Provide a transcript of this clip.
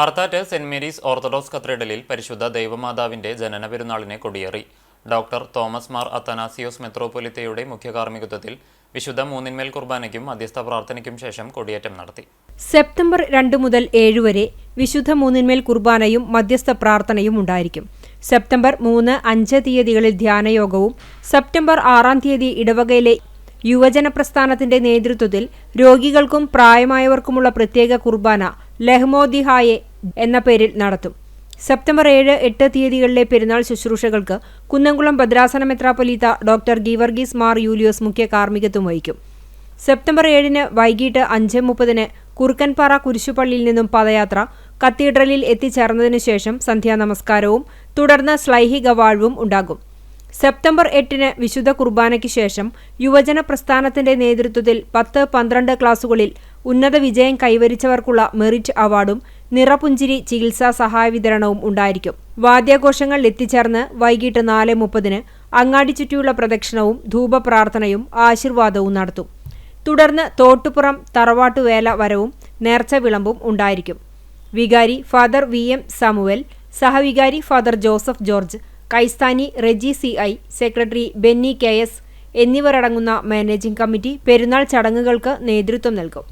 Arthat saint Mary's orthodox കത്തീഡ്രലിൽ പരിശുദ്ധ ദൈവമാതാവിന്റെ ജനന പെരുന്നാളിനെ കൊടിയേറി. ഡോക്ടർ തോമസ് മാർ അത്തനാസിയോസ് മെത്രോപൊലിത്തയുടെ മുഖ്യ കാർമ്മികത്വത്തിൽ വിശുദ്ധ മൂന്നിന്മേൽ കുർബാനയ്ക്കും മധ്യസ്ഥ പ്രാർത്ഥനയ്ക്കും ശേഷം കൊടിയേറ്റം നടത്തി. സെപ്റ്റംബർ രണ്ട് മുതൽ ഏഴ് വരെ വിശുദ്ധ മൂന്നിന്മേൽ കുർബാനയും മധ്യസ്ഥ പ്രാർത്ഥനയും ഉണ്ടായിരിക്കും. സെപ്റ്റംബർ മൂന്ന് അഞ്ച് തീയതികളിൽ ധ്യാനയോഗവും സെപ്റ്റംബർ ആറാം തീയതി ഇടവകയിലെ യുവജന പ്രസ്ഥാനത്തിന്റെ നേതൃത്വത്തിൽ രോഗികൾക്കും പ്രായമായവർക്കുമുള്ള പ്രത്യേക കുർബാന ലഹ്മോദിഹായെ എന്ന പേരിൽ നടത്തും. സെപ്റ്റംബർ ഏഴ് എട്ട് തീയതികളിലെ പെരുന്നാൾ ശുശ്രൂഷകൾക്ക് കുന്നംകുളം ഭദ്രാസന മെത്രാപ്പൊലീത്ത ഡോക്ടർ ഗീവർഗീസ് മാർ യൂലിയോസ് മുഖ്യ കാർമ്മികത്വം വഹിക്കും. സെപ്റ്റംബർ ഏഴിന് വൈകിട്ട് അഞ്ച് മുപ്പതിന് കുറുക്കൻപാറ കുരിശുപള്ളിയിൽ നിന്നും പദയാത്ര കത്തീഡ്രലിൽ എത്തിച്ചേർന്നതിനു ശേഷം സന്ധ്യാ നമസ്കാരവും തുടർന്ന് സ്ലൈഹി ഗവാഴ്വും ഉണ്ടാകും. സെപ്റ്റംബർ എട്ടിന് വിശുദ്ധ കുർബാനയ്ക്ക് ശേഷം യുവജന പ്രസ്ഥാനത്തിന്റെ നേതൃത്വത്തിൽ പത്ത് പന്ത്രണ്ട് ക്ലാസുകളിൽ ഉന്നത വിജയം കൈവരിച്ചവർക്കുള്ള മെറിറ്റ് അവാർഡും നിറപുഞ്ചിരി ചികിത്സാ സഹായ വിതരണവും ഉണ്ടായിരിക്കും. വാദ്യാഘോഷങ്ങൾ എത്തിച്ചേർന്ന് വൈകിട്ട് നാല് മുപ്പതിന് അങ്ങാടി ചുറ്റിയുള്ള പ്രദക്ഷിണവും ധൂപപ്രാർത്ഥനയും ആശീർവാദവും നടത്തും. തുടർന്ന് തോട്ടുപുറം തറവാട്ടുവേല വരവും നേർച്ച വിളമ്പും ഉണ്ടായിരിക്കും. വികാരി ഫാദർ വി എം സാമുവൽ സഹവികാരി father Joseph George കൈസ്ഥാനി Reji C I secretary Benny K S എന്നിവരടങ്ങുന്ന മാനേജിംഗ് കമ്മിറ്റി പെരുന്നാൾ ചടങ്ങുകൾക്ക് നേതൃത്വം നൽകും.